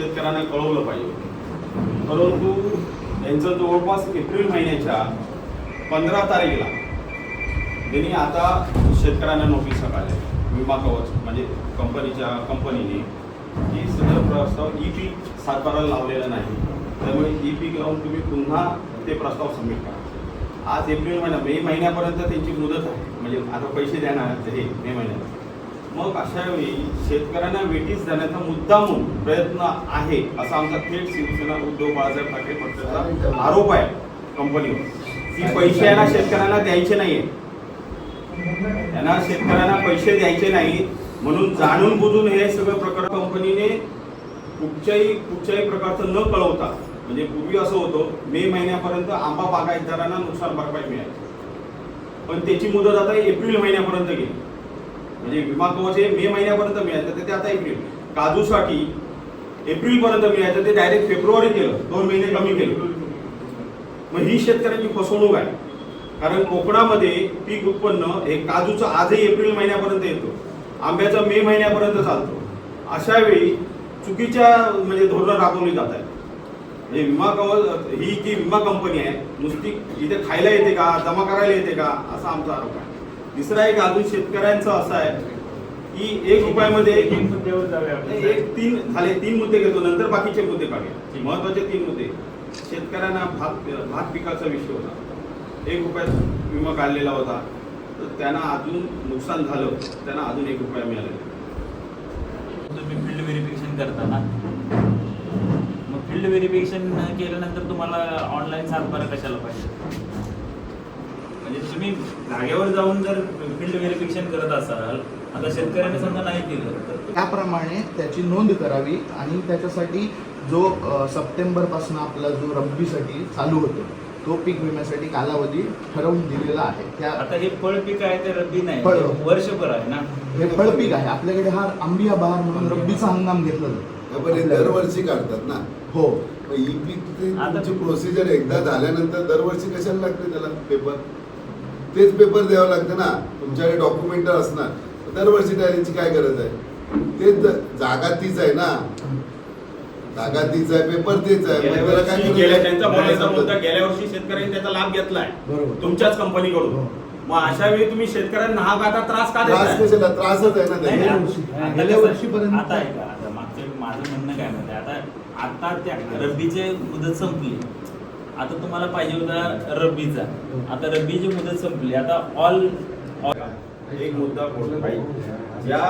शेतकऱ्यांना कळवलं पाहिजे परंतु यांचं जवळपास एप्रिल महिन्याच्या पंधरा तारखेला त्यांनी आता शेतकऱ्यांना नोटीस काढल्या विमा कवच म्हणजे कंपनीच्या कंपनीने की सदर प्रस्ताव ई पीक सातबाराला लावलेला नाही. त्यामुळे ई पीक लावून तुम्ही पुन्हा ते प्रस्ताव सबमिट करा. आज एप्रिल महिना मे महिन्यापर्यंत त्यांची मुदत आहे. म्हणजे आता पैसे देणार हे मे महिन्यात. मग अशा वेळी शेतकऱ्यांना वेटीस जाण्याचा मुद्दामून प्रयत्न आहे असा आमचा थेट शिवसेना उद्धव बाळासाहेब ठाकरे पक्षाचा आरोप आहे कंपनीवर की पैसे यांना शेतकऱ्यांना द्यायचे नाहीये. त्यांना शेतकऱ्यांना पैसे द्यायचे नाही म्हणून जाणून बुजून हे सगळं प्रकार कंपनीने कुठच्याही कुठच्याही प्रकारचं न कळवता म्हणजे पूर्वी असं होतं मे महिन्यापर्यंत आंबा बागायतदारांना नुकसान भरपाई मिळायची पण त्याची मुदत आता एप्रिल महिन्यापर्यंत गेली. म्हणजे विमा कवच हे मे महिन्यापर्यंत मिळायचं. तर ते आता एप्रिल. काजूसाठी एप्रिलपर्यंत मिळायचं. ते डायरेक्ट फेब्रुवारी केलं. दोन महिने कमी केलं. मग ही शेतकऱ्यांची फसवणूक आहे. कारण कोकणामध्ये पीक उत्पन्न हे काजूचं आजही एप्रिल महिन्यापर्यंत येतो. आंब्याचं मे महिन्यापर्यंत चालतो. अशा वेळी चुकीच्या म्हणजे धोरणं राबवली जात आहेत. म्हणजे विमा कवच ही जी विमा कंपनी आहे नुसती इथे खायला येते का जमा करायला येते का असा आमचा आरोप आहे. दुसरा एक अजून शेतकऱ्यांचं असं आहे की एक रुपयामध्ये एक तीन झाले तीन मुद्दे घेतो नंतर बाकीचे मुद्दे काढूया महत्त्वाचे तीन मुद्दे. शेतकऱ्यांना भात भात पिकाचा विषय होता. एक रुपयात विमा काढलेला होता. तर त्यांना अजून नुकसान झालं. त्यांना अजून एक रुपया मिळाला. तुम्ही फील्ड व्हेरिफिकेशन करता ना? मग फील्ड व्हेरिफिकेशन केल्यानंतर तुम्हाला ऑनलाईन सातबारा कशाला पाहिजे? म्हणजे तुम्ही जागेवर जाऊन जर फील्ड व्हेरिफिकेशन करत असाल आता शेतकऱ्याने समजा नाही केलं तर त्याप्रमाणे त्याची नोंद करावी आणि त्याच्यासाठी जो सप्टेंबरपासून आपला जो रब्बीसाठी चालू होतो तो पीक विम्यासाठी कालावधी ठरवून दिलेला आहे. त्या आता हे फळ पीक आहे ते रब्बी नाही फळ. हे वर्षभर आहे ना? हे फळपीक आहे आपल्याकडे हा आंबिया बहार म्हणून रब्बीचा हंगाम घेतला जातो. हे दरवर्षी काढतात ना? हो. ई पीक प्रोसिजर एकदा झाल्यानंतर दरवर्षी कशाला लागते त्याला पेपर तेच पेपर द्यावं लागतं ना. तुमच्याकडे डॉक्युमेंट असणार. दरवर्षी द्यायची काय गरज आहे? तेच जागा तीच आहे ना. जागा तीच आहे पेपर तेच आहे. गेल्या वर्षी शेतकऱ्यांनी त्याचा लाभ घेतलाय. बरोबर. तुमच्याच कंपनीकडून. हो. मग अशा वेळी तुम्ही शेतकऱ्यांना हा आता त्रास का त्रास कशाला? त्रासच आहे ना गेल्या वर्षीपर्यंत- आता आहे का आता मागच्या वेळी माझं म्हणणं काय म्हणते आता आता त्या रब्बीची मुदत संपली. आता तुम्हाला पाहिजे होता रब्बीचा. आता रब्बीची मुदत संपली. आता ऑल एक मुद्दा बोलतो पाहिजे ज्या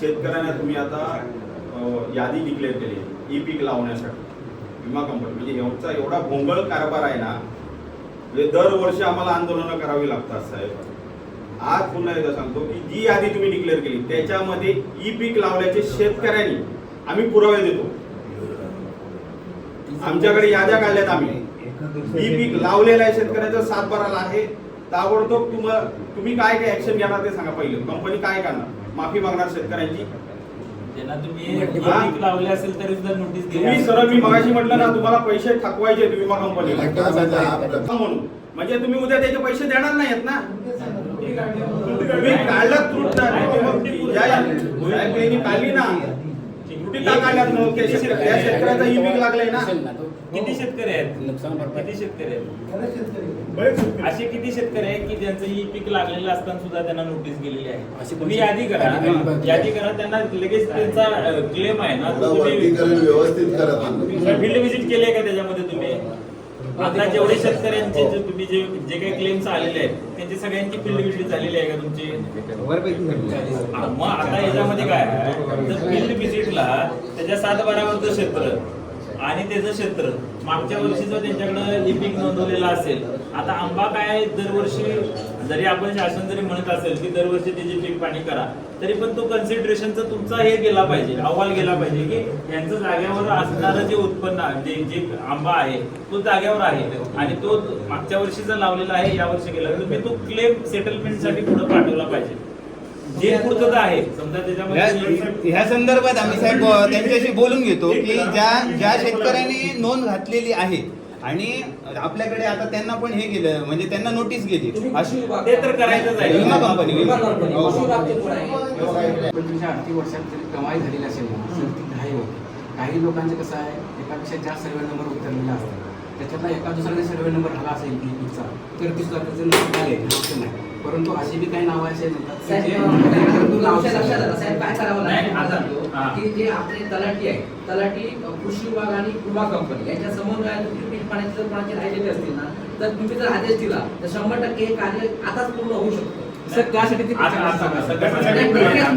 शेतकऱ्यांना तुम्ही आता यादी डिक्लेअर केली ई पीक लावण्यासाठी विमा कंपनी म्हणजे यांचा एवढा भोंगळ कारभार आहे ना म्हणजे दरवर्षी आम्हाला आंदोलनं करावी लागतात साहेब. आज पुन्हा एकदा सांगतो की जी यादी तुम्ही डिक्लेअर केली त्याच्यामध्ये ई पीक लावल्याचे शेतकऱ्यांनी आम्ही पुरावे देतो. आमच्याकडे याद्या काढल्यात आम्ही. ई पीक लावलेलं आहे शेतकऱ्याचं सातबाराला आहे. ताबडतोब तुम्हाला तुम्ही काय काय ऍक्शन घेणार ते सांगा पहिले. कंपनी काय करणार? माफी मागणार शेतकऱ्यांची? ज्यांना तुम्ही हे? पीक लावले असेल तरी सुद्धा नोटीस दिली तुम्ही असेल. सरळ मी मगाशी म्हटलं ना तुम्हाला पैसे थकवायचे विमा कंपनीला? म्हणून. म्हणजे तुम्ही उद्या त्याचे पैसे देणार नाहीत ना? तुम्ही काढलं त्रुट ज्या काढली ना. त्रुटी का काढल्यात मग? त्या शेतक- त्या शेतकऱ्याचा ई पीक लागलंय ना. किती शेतकरी आहेत? किती शेतकरी आहेत? असे किती शेतकरी आहेत की ज्यांचं ई पीक लागलेलं असताना सुद्धा त्यांना नोटीस गेलेली आहे? तुम्ही यादी करा. यादी करा. त्यांना लगेच त्यांचा क्लेम आहे ना. तो थोडं तुम्ही वर्गीकरण व्यवस्थित करा तुम्ही. फील्ड व्हिजिट केली आहे का त्याच्यामध्ये तुम्ही? आता जेवढे शेतकऱ्यांचे जे तुम्ही जे जे काही क्लेम्स आलेले आहेत त्यांची सगळ्यांची फील्ड व्हिजिट झालेली आहे का तुमची? हा, मग आता याच्यामध्ये काय? आहे? जर फील्ड व्हिजिटला त्याच्या सात बारावरचं क्षेत्र. आणि त्याचं क्षेत्र. मागच्या वर्षी त्यांच्याकडे त्यांच्याकडं पीक नोंदवलेलं असेल. आता आंबा काय दरवर्षी जरी आपण शासन जरी म्हणत असेल की दरवर्षी त्याची पीक पाणी करा तरी पण तो कन्सिडरेशनचा तुमचा हे गेला पाहिजे अहवाल गेला पाहिजे की यांचं जाग्यावर असणारं जे उत्पन्न जे जे आंबा आहे तो जाग्यावर आहे. आणि तो मागच्या वर्षी जर लावलेला आहे या वर्षी गेला तुम्ही तो क्लेम सेटलमेंटसाठी पुढे पाठवला पाहिजे. जे पुढचं आहे. समजा त्याच्यामध्ये ह्या- संदर्भात आम्ही साहेब त्यांच्याशी बोलून घेतो की ज्या ज्या शेतकऱ्यांनी नोंद घातलेली आहे आणि आपल्याकडे आता त्यांना पण हे केलं म्हणजे त्यांना नोटीस गेली. अशी ते तर करायचंच आहे. विमा कंपनी विमा कंपनी हो. पंचवीस आर्थिक वर्षात जरी कमाई झालेली असेल ना तर ती नाही होत. काही लोकांचे कसं आहे एकापेक्षा जास्त सर्वे नंबर उतरलेले असतात त्याच्यातला एका दुसऱ्याने सर्वे नंबर आला असेल क्लिपिकचा तर ती सुद्धा त्याचं नाव आले असं नाही परंतु अशी बी काही नावं असे म्हणतात की जे साहेब, परंतु नाव लक्षात लक्षात आलं, साहेब काय करावं नाही, लागेल. की जे आपले तलाठी आहे तलाठी कृषी विभाग आणि विमा कंपनी यांच्या पीक पाण्याचे जर कोणाचे राहिलेले असतील ना तर तुम्ही जर आदेश दिला तर शंभर टक्के हे कार्य आताच पूर्ण होऊ शकतं. सर त्यासाठी ते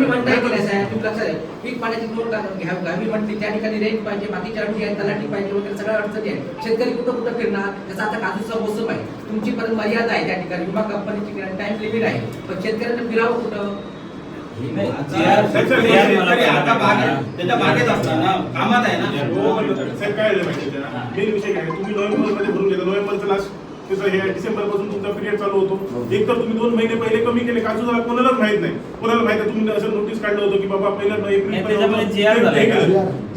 म्हणताय की साहेब आहे पीक पाण्याची नोंद का- घ्या- घ्यावी म्हटली त्या ठिकाणी रेंज पाहिजे बाकीच्या अडचणी आहेत तलाठी पाहिजे वगैरे सगळ्या अडचणी आहेत. शेतकरी कुठं कुठं फिरणार त्याचा आता काजूचा मोसम आहे. तुमची पण मर्यादा आहे त्या ठिकाणी. विमा कंपनीची टाइम लिमिट आहे. पण शेतकऱ्यांना फिरावं कुठं? कामात आहे ना. आहे का? विषय काय? आहे? तुम्ही नोव्हेंबरमध्ये भरून घेता. नोव्हेंबरचं लास्ट त्याचं हे डिसेंबरपासून तुमचा पिरियड चालू होतो. एक तर तुम्ही दोन महिने पहिले कमी केले काजू झाला कोणालाच माहीत नाही. कोणाला माहीत आहे तुम्ही असं नोटीस काढलं होतं की बाबा पहिल्या एप्रिल नाही, त्याच्यामध्ये GR झालंय का?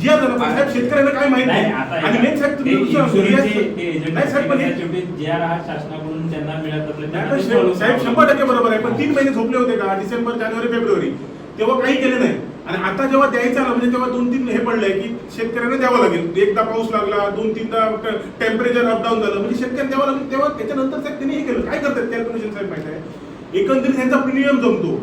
जी आर झालं. पण साहेब शेतकऱ्यांना काय माहीत नाही, आणि मेन साहेब तुम्ही हे नाही साहेब पण शासनाकडून त्यांना मिळत साहेब. शंभर टक्के बरोबर आहे. पण तीन महिने झोपले होते का? डिसेंबर जानेवारी फेब्रुवारी. तेव्हा काही केले नाही. आणि आता जेव्हा द्यायचा ना म्हणजे तेव्हा दोन तीन हे पडलंय की शेतकऱ्यांना द्यावं लागेल. एकदा पाऊस लागला दोन तीनदा टेम्परेचर अपडाऊन झालं म्हणजे शेतकऱ्यांना द्यावं लागेल. तेव्हा त्याच्यानंतर साहेब त्यांनी हे केलं. काय करतात कॅल्क्युलेशन साहेब माहिती आहे? एकंदरीत त्यांचा प्रीमियम जमतो.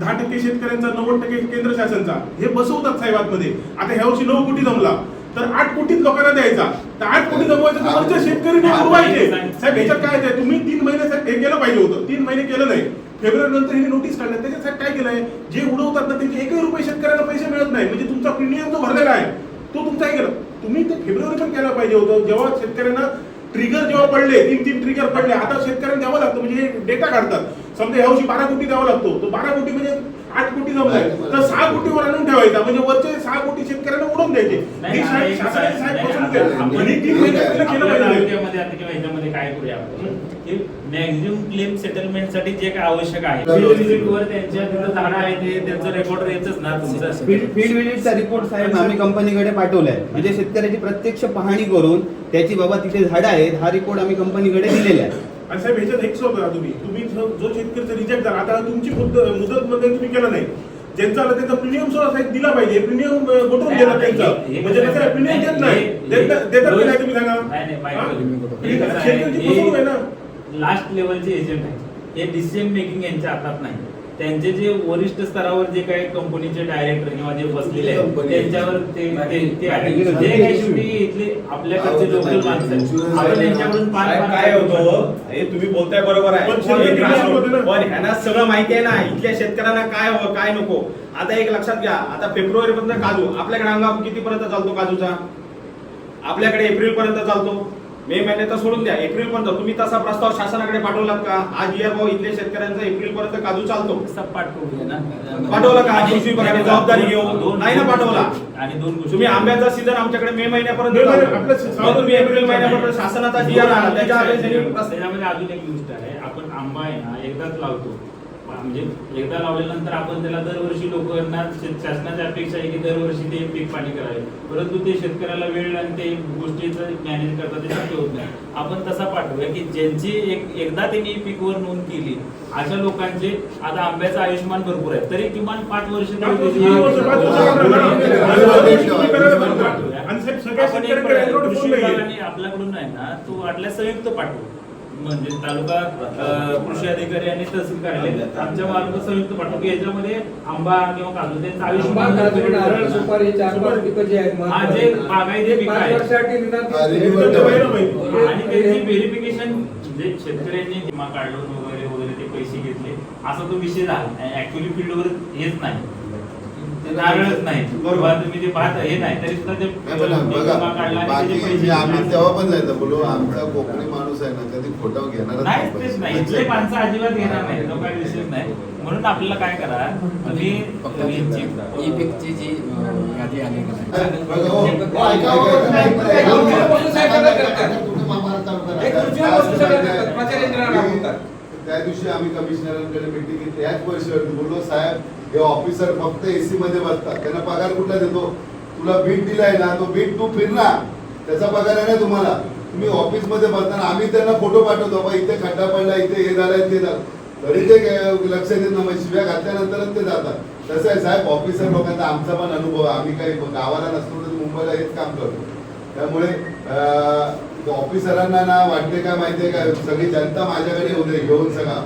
दहा टक्के शेतकऱ्यांचा नव्वद टक्के केंद्र शासनचा. हे बसवतात साहेब आतमध्ये. आता ह्या वर्षी नऊ कोटी जमला. तर आठ कोटीत लोकांना द्यायचा. तर आठ कोटी जमवायचं शेतकरी नाही साहेब ह्याच्यात काय तुम्ही तीन महिने साहेब हे केलं पाहिजे होतं. तीन महिने केलं नाही. फेब्रुवारी नंतर हिने नोटीस काढल्या त्याच्यासाठी काय केलंय? जे उडवतात ना त्यांचे एकही रुपये शेतकऱ्यांना पैसे मिळत नाही म्हणजे तुमचा प्रीमियम जो भरलेला आहे तो तुमचा हे केला. तुम्ही ते फेब्रुवारी पण केलं पाहिजे होतं. जेव्हा शेतकऱ्यांना ट्रिगर जेव्हा पडले तीन तीन ट्रिगर पडले आता शेतकऱ्यांना द्यावं लागतं म्हणजे हे डेटा काढतात. समजा यावर्षी बारा कोटी द्यावा लागतो. तो बारा कोटी म्हणजे आठ कोटी जमलाय. तर सहा कोटीवर आणून ठेवायचा. म्हणजे वरचे सहा कोटी शेतकऱ्यांना उडवून द्यायचे. ही शासनाने साहेब फसवणूक केली. आणि तीन केलं पाहिजे. आता किंवा काय करूया आपण? की मॅक्झिमम क्लेम सेटलमेंटसाठी जे काय आवश्यक आहे. वर त्यांच्या तिथं झाडं आहे ते त्यांचं रेकॉर्ड ना तुमचं. फील्ड फील्ड रिपोर्ट साहेब आम्ही कंपनीकडे पाठवलाय. म्हणजे शेतकऱ्याची प्रत्यक्ष पाहणी करून त्याची बाबा तिथे झाडं आहेत हा रिपोर्ट आम्ही कंपनीकडे दिलेला आहे. आणि साहेब ह्याच्यात एक सोबत तुम्ही. तुम्ही जो जो शेतकरीचा रिजेक्ट झाला आता तुमची मुदत मुदत मध्ये तुम्ही केलं नाही. ज्यांचा आला त्यांचा प्रीमियम सुद्धा साहेब दिला पाहिजे. प्रीमियम गोठवून गेला त्यांचा. म्हणजे कसं प्रीमियम देत नाही. देत देतात की नाही तुम्ही सांगा? शेतकऱ्याची फसवणूक आहे ना. लास्ट लेवलचे एजंट आहेत. हे डिसिजन मेकिंग यांच्या हातात नाही. त्यांचे जे वरिष्ठ स्तरावर जे काही कंपनीचे डायरेक्टर किंवा जे बसलेले आहेत त्यांच्यावर ते. जे काही शेवटी इथले आपल्याकडचे लोकल माणसं आहेत. आपण त्यांच्याकडून काय होतं? हे तुम्ही बोलताय बरोबर आहे. पण ह्यांना सगळं माहिती आहे ना. इथल्या शेतकऱ्यांना काय हवं काय नको. आता एक लक्षात घ्या. आता फेब्रुवारी पर्यंत काजू. आपल्याकडे हंगाम किती पर्यंत चालतो काजूचा? आपल्याकडे एप्रिल पर्यंत चालतो. मे महिन्यात तर सोडून द्या. एप्रिल पर्यंत. तुम्ही तसा प्रस्ताव शासनाकडे पाठवलात का? आज इयर भाऊ इथल्या शेतकऱ्यांचा एप्रिल पर्यंत काजू चालतो. पाठवला का? कृषी विभागाने जबाबदारी घेऊन? दोन- नाही ना पाठवला. आणि दोन गोष्टी. तुम्ही आंब्याचा सीझन आमच्याकडे मे महिन्यापर्यंत तुम्ही एप्रिल महिन्यापर्यंत शासनाचा जी आर आला त्याच्या अजून एक गोष्ट आहे. आपण आंबा आहे ना एकदाच लावतो. म्हणजे एकदा लावल्यानंतर आपण त्याला दरवर्षी लोकांना शासनाची अपेक्षा आहे की दरवर्षी ते पीक पाणी करावे. परंतु ते शेतकऱ्याला वेळ आणि ते गोष्टीचं मॅनेज करता ते शक्य होत नाही. आपण तसा पाठवूया की ज्यांची एक एकदा त्यांनी पिकवर नोंद केली अशा लोकांचे आता आंब्याचं आयुष्यमान भरपूर आहे. तरी किमान पाच वर्ष आपल्याकडून आहे ना तो वाटल्या संयुक्त पाठवू म्हणजे तालुका कृषी अधिकारी आणि तहसील कार्यालय. आमच्या मार्फत संयुक्त पाठवू की याच्यामध्ये आंबा किंवा काजू नारळ, भरपूर सुपारी जी बागायती पिकं ती-. आणि त्यांची व्हेरिफिकेशन जे शेतकऱ्यांनी विमा काढून वगैरे वगैरे ते पैसे घेतले असा तो विषय झाला. ऍक्च्युली फील्डवर हेच नाही. ते नारळच नाही. तुम्ही पाहत हे नाही तरी सुद्धा ते बघा बाकी आम्ही. तेव्हा पण जायचं बोलू आमचा कोकणी माणूस आहे ना कधी खोटं घेणारच नाही. तेच पैसे. नाही. इथले माणसं अजिबात घेणार नाही. तो म्हणून आपल्याला काय करा पीकची जी यादी आली. त्या दिवशी आम्ही कमिशनरांकडे मिटिंग घेतली. याच परिषदेवरती बोललो साहेब हे ऑफिसर फक्त एसी मध्ये बसतात. त्यांना पगार कुठला देतो? तुला बीट दिलाय ना तो बीट तू फिरणार. त्याचा पगार आहे ना तुम्हाला. तुम्ही ऑफिसमध्ये बसताना आम्ही त्यांना फोटो पाठवतो. बा इथे खड्डा पडला इथे हे झालंय ते झालं. तरी ते लक्ष देत ना शिव्या घातल्यानंतरच ते जातात. तसं आहे साहेब ऑफिसर लोकांचा आमचा पण अनुभव आम्ही काही गावाला नसतो तर मुंबईला हेच काम करतो. त्यामुळे ऑफिसरांना ना वाटते काय माहितीये का? सगळी जनता माझ्याकडे होते घेऊन सगळा.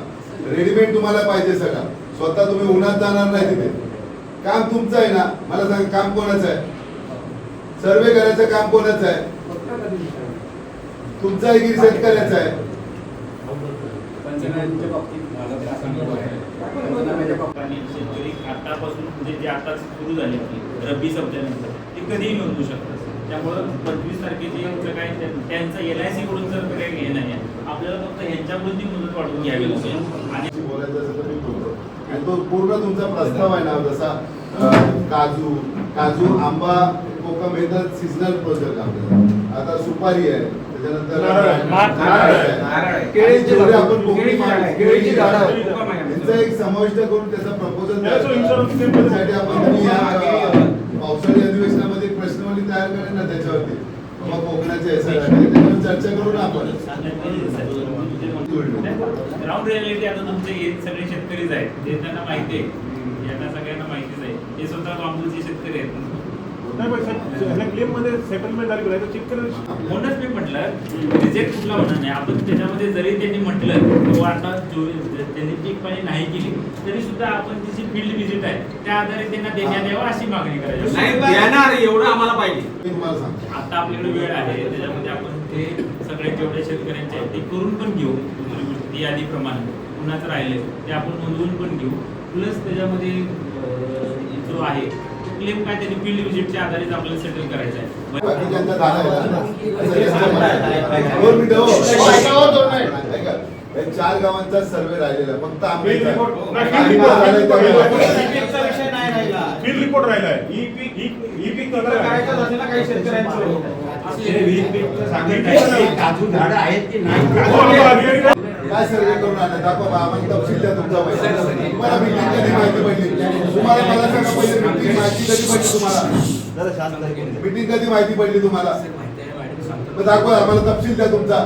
रेडीमेड तुम्हाला पाहिजे सगळा. स्वतः तुम्ही उन्हात जाणार नाही तिथे. काम तुमचं आहे ना? मला सांग काम कोणाचं आहे? सर्वे करायचं काम कोणाचं आहे? तुमचं आहे की शेतकऱ्याचं आहे? शेतकरी आतापासून म्हणजे जे आता सुरू झाले आपली रब्बी संपल्यानंतर ते कधीही नोंदवू शकतात. त्यामुळं पंचवीस तारखेची काय त्या- त्यांचं एल आय सी कडून जर काही हे नाही आपल्याला फक्त ह्यांच्याकडून ती मुदत वाढवून घ्यावी लागेल. आणि आणि बोलायचं आणि तो पूर्ण तुमचा प्रस्ताव आहे ना जसा काजू काजू आंबा कोकम हे तर सीझनल प्रोजेक्ट आपल्याला आता सुपारी आहे त्याच्यानंतर आपण कोकणी केळीची झाडं. यांचं एक समाविष्ट करून त्याचा प्रपोजल त्यासाठी आपण या पावसाळी अधिवेशनामध्ये एक प्रश्नवली तयार करेन ना त्याच्यावरती. त्याच्यावर चर्चा करू ना आपण. ग्राउंड रियालिटी आता तुमचे हे सगळे शेतकरीच आहेत. जे त्यांना माहिती आहे यांना सगळ्यांना माहितीच आहे. हे स्वतः बांबूचे शेतकरी आहेत. म्हणूनच मी म्हटलं रिजेक्ट कुठला होणार नाही. आपण त्याच्यामध्ये जरी त्यांनी म्हटलं जो त्यांनी पीक पाणी नाही केली तरी सुद्धा आपण तिची फील्ड व्हिजिट आहे. त्या आधारे त्यांना देण्यात यावं अशी मागणी करायची. एवढं आम्हाला पाहिजे. आता आपल्याकडे वेळ आहे त्याच्यामध्ये आपण ते सगळे जेवढे शेतकऱ्यांचे आहेत ते करून पण घेऊ. यादीप्रमाणे कुणाचं राहिले. ते आपण नोंदवून पण घेऊ. प्लस त्याच्यामध्ये जो आहे क्लेम काय त्यांनी फील्ड व्हिजिटच्या आधारेच आपल्याला सेटल करायचं आहे. हो. हे चार गावांचा सर्वे राहिलेला. फक्त राहिला. फील्ड रिपोर्ट राहिलाय ही पीक ही ही पीक करायचं असेल ना काही शेतकऱ्यांचं? काजू झाडं आहेत की नाही? काय सर्वे करून आणलं. दाखवा बा, आम्हाला तपशील द्या तुमचा पैसा तुम्हाला मीटिंग कधी माहिती पडली तुम्हाला मला सांगा पहिले मीटिंग माहिती कधी पडली तुम्हाला. मीटिंग कधी माहिती पडली तुम्हाला. माहिती मग दाखवा आम्हाला तपशील द्या तुमचा.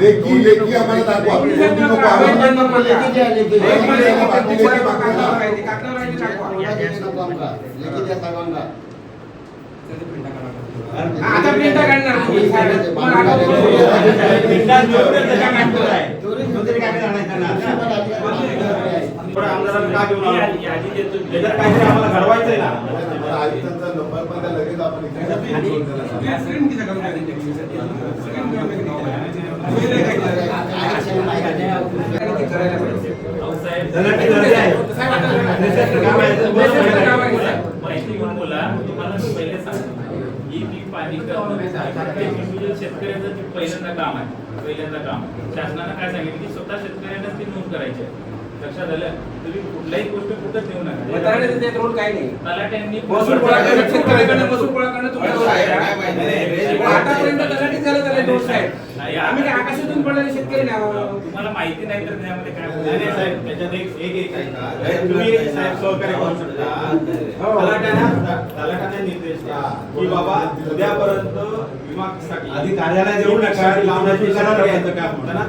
लेखी लेखी आम्हाला दाखवा. लेखी लेखी आता प्रिंटा काढणार तुम्ही, साहेब. पण आता यादी यादी देतो आम्हाला घडवायचंय ना मला आयुक्तांचा नंबर पण द्या लगेच आपण इथे आणि फोन करा. प्रिंट किती करून द्या त्यांच्याकडे. करायला पाहिजे. अहो, साहेब माहिती घेऊन बोला तुम्हाला मी पहिले सांगतो ही पीक पाणी करणं हे individual शेतकऱ्याचं ते पहिल्यांदा काम आहे पहिल्यांदा काम शासनानं काय सांगितलं की स्वतः शेतकऱ्यांनाच ती नोंद करायची आहे. लक्षात आलं? तुम्ही कुठल्याही गोष्ट कुठं मतदारांचं नका. त्यात रोल काही नाही. तलाट्यांनी गोळा करणं, गोळा करणं आतापर्यंत दोष आहे. आम्ही काय आकाशातून पडलेले शेतकरी. तुम्हाला माहिती नाही तर त्यामध्ये काय साहेब त्याच्यात एक तुम्ही साहेब सहकार्य करू शकता. तलाट्याने तलाट्याने निर्देश द्या. की बाबा उद्यापर्यंत विमासाठी आधी कार्यालयात येऊ नका लावण्याची करार घ्यायचं काम. त्यांना